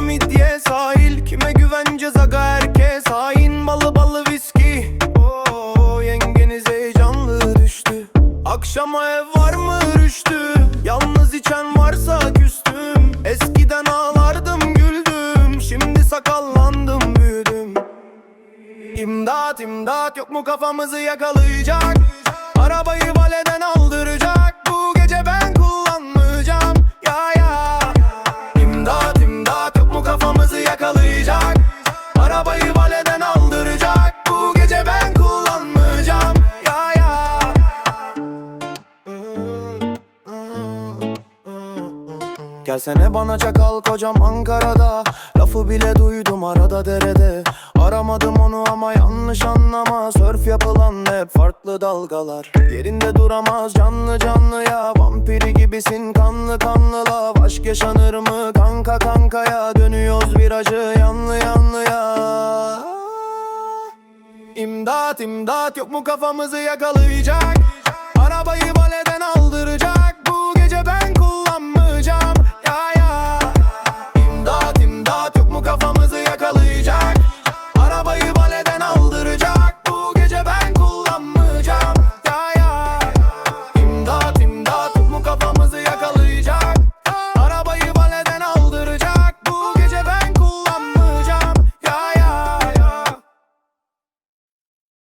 midye sahil. Kime güveneceğiz aga herkes? Hain Balı balı viski. Oo, Yengeniz heyecanlı düştü. Akşama ev var mı? Rüştü. Yalnız içen varsa küstüm. Eskiden ağlardım güldüm. Şimdi sakallandım büyüdüm. İmdat imdat yok mu kafamızı yakalayacak? Gelsene bana çakal kocam Ankara'da. Lafı bile duydum arada derede. Aramadım onu ama yanlış anlama. Sörf yapılan hep farklı dalgalar. Yerinde duramaz canlı canlıya Vampiri gibisin kanlı kanlı lav. Aşk yaşanır mı kanka kankaya Dönüyoruz virajı yanlı yanlıya İmdat imdat. Yok mu kafamızı yakalayacak